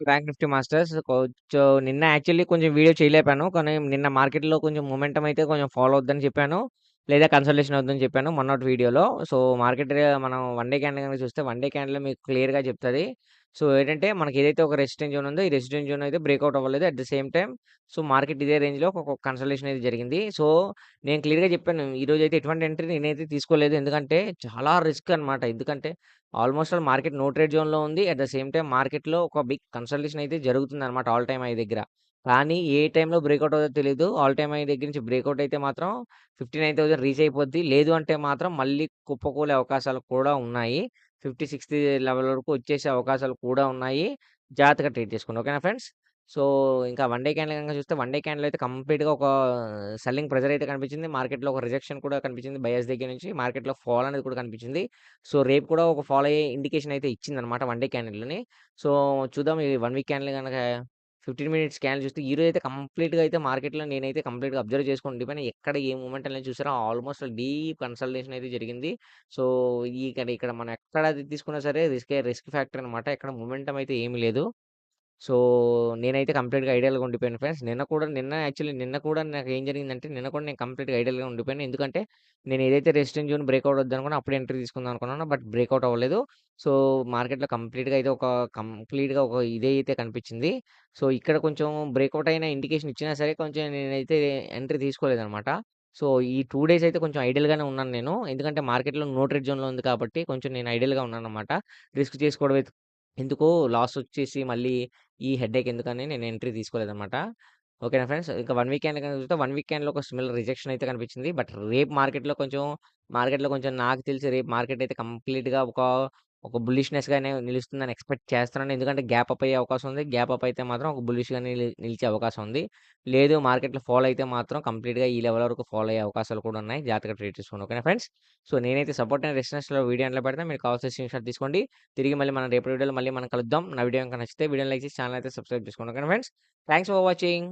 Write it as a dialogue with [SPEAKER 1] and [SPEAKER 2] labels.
[SPEAKER 1] Bank Nifty masters. కొంచెం నిన్న actually కొంచెం వీడియో చేయలేపాను కానీ నిన్న మార్కెట్‌లో కొంచెం మొమెంటమ్ అయితే కొంచెం ఫాలో అవుద్దని చెప్పాను. లేదా కన్సల్టేషన్ అవుతుందని చెప్పాను మొన్నటి వీడియోలో. సో, మార్కెట్ మనం వన్ డే క్యాండిల్ కనుక చూస్తే వన్ డే క్యాండిల్ మీకు క్లియర్‌గా చెప్తుంది సో, ఏంటంటే మనకి ఏదైతే ఒక రెసిడెంట్ జోన్ ఉందో ఈ రెసిడెంట్ జోన్ అయితే బ్రేక్అవుట్ అవ్వలేదు. At the same time so, market ఇదే రేంజ్‌లో ఒక కన్సల్టేషన్ అయితే జరిగింది. సో, నేను క్లియర్‌గా చెప్పాను. ఈరోజు అయితే ఎటువంటి ఎంట్రీ నేనైతే తీసుకోలేదు. ఎందుకంటే చాలా రిస్క్ అనమాట. ఎందుకంటే almost all market no trade జోన్‌లో ఉంది. అట్ ద సేమ్ టైమ్ మార్కెట్‌లో ఒక బిగ్ కన్సల్టేషన్ అయితే జరుగుతుంది అనమాట ఆల్ టైమ్ ఐ దగ్గర. కానీ ఏ టైంలో బ్రేక్అవుట్ అవుతుందో తెలియదు ఆల్ టైమ్ ఐ దగ్గర నుంచి బ్రేక్అవుట్ అయితే మాత్రం 59,000 రీచ్ అయిపోద్ది. లేదు అంటే మాత్రం మళ్ళీ కుప్పకూలే అవకాశాలు కూడా ఉన్నాయి. 50, 60 లెవెల్ వరకు వచ్చేసే అవకాశాలు కూడా ఉన్నాయి. జాగ్రత్తగా ట్రీట్ చేసుకోండి. ఓకేనా ఫ్రెండ్స్. సో, ఇంకా వన్ డే క్యాండిల్ కనుక చూస్తే వన్ డే క్యాండిల్ అయితే కంప్లీట్‌గా ఒక సెల్లింగ్ ప్రెజర్ అయితే కనిపించింది. మార్కెట్‌లో ఒక రిజెక్షన్ కూడా కనిపించింది బయర్స్ దగ్గర నుంచి. మార్కెట్‌లో ఫాల్ అనేది కూడా కనిపించింది. సో, రేపు కూడా ఒక ఫాల్ అయ్యే ఇండికేషన్ అయితే ఇచ్చిందనమాట వన్ డే క్యాండిల్ని సో, చూద్దాం ఈ వన్ వీక్ క్యాండిల్ గనక 15 మినిట్స్ స్కాన్ చూస్తే ఈరోజు అయితే కంప్లీట్‌గా అయితే మార్కెట్‌లో నేనైతే కంప్లీట్‌గా అబ్జర్వ్ చేసుకుని ఉండిపోయాను. ఎక్కడ ఏ మూమెంట్ అనేది చూసారో ఆల్మోస్ట్ డీప్ కన్సల్టేషన్ అయితే జరిగింది. సో, ఇక్కడ ఇక్కడ మనం ఎక్కడ తీసుకున్నా సరే రిస్క్ రిస్క్ ఫ్యాక్టర్ అనమాట. ఎక్కడ మూమెంటం అయితే ఏమి లేదు. సో, నేనైతే కంప్లీట్‌గా ఐడియల్‌గా ఉండిపోయాను ఫ్రెండ్స్. నిన్న కూడా నిన్న యాక్చువల్లీ నిన్న కూడా నాకు ఏం జరిగిందంటే నిన్న కూడా నేను కంప్లీట్‌గా ఐడియల్‌గా ఉండిపోయాను. ఎందుకంటే నేను ఏదైతే రెసిస్టెన్స్ జోన్ బ్రేక్‌ఔట్ అవుద్దనుకున్నానో అప్పుడు ఎంట్రీ తీసుకుందాం అనుకున్నాను. బట్ బ్రేక్అవుట్ అవ్వలేదు. సో, మార్కెట్‌లో కంప్లీట్‌గా అయితే ఒక కంప్లీట్‌గా ఒక ఇదే అయితే కనిపించింది. సో, ఇక్కడ కొంచెం బ్రేక్‌ఔట్ అయిన ఇండికేషన్ ఇచ్చినా సరే కొంచెం నేనైతే ఎంట్రీ తీసుకోలేదనమాట. సో, ఈ 2 డేస్ అయితే కొంచెం ఐడియల్‌గానే ఉన్నాను నేను. ఎందుకంటే మార్కెట్‌లో నో ట్రేడ్ జోన్‌లో ఉంది కాబట్టి కొంచెం నేను ఐడియల్‌గా ఉన్నాననమాట. రిస్క్ చేసుకోవడం ఎందుకు లాస్ వచ్చేసి మళ్ళీ ఈ హెడ్‌ఏక్ ఎందుకని నేను ఎంట్రీ తీసుకోలేదనమాట. ఓకేనా ఫ్రెండ్స్. ఇంకా వన్ వీక్ క్యాండిల్ చూస్తే వన్ వీక్ క్యాండిల్‌లో ఒక సిమిలర్ రిజెక్షన్ అయితే కనిపించింది. బట్ రేపు మార్కెట్‌లో కొంచెం మార్కెట్‌లో కొంచెం నాకు తెలిసి రేపు మార్కెట్ అయితే కంప్లీట్‌గా ఒక ఒక బుల్లిష్‌నెస్‌గానే నిలుస్తుందని ఎక్స్‌పెక్ట్ చేస్తున్నాను. ఎందుకంటే గ్యాప్ అప్ అయ్యే అవకాశం ఉంది. గ్యాప్ అప్ అయితే మాత్రం ఒక బుల్లిష్‌గా నిలి నిలిచే అవకాశం ఉంది. లేదు మార్కెట్‌లో ఫాల్ అయితే మాత్రం కంప్లీట్‌గా ఈ లెవెల్ వరకు ఫాల్ అయ్యే అవకాశాలు కూడా ఉన్నాయి. జాగ్రత్తగా ట్రేడ్ చేసుకోండి. ఓకేనా ఫ్రెండ్స్. సో, నేనైతే సపోర్ట్ అండ్ రెసిస్టెన్స్‌లో వీడియో ఎండ్‌లో పెడతాను. మీరు కావాల్సిన స్క్రీన్‌షాట్ తీసుకోండి. తిరిగి మళ్ళీ మనం రేపటి వీడియోలో మళ్ళీ మనం కలుద్దాం. నా వీడియో గనుక నచ్చితే వీడియోని లైక్ చేసి ఛానెల్ అయితే సబ్స్క్రైబ్ చేసుకోండి. ఓకేనా ఫ్రెండ్స్. Thanks for watching.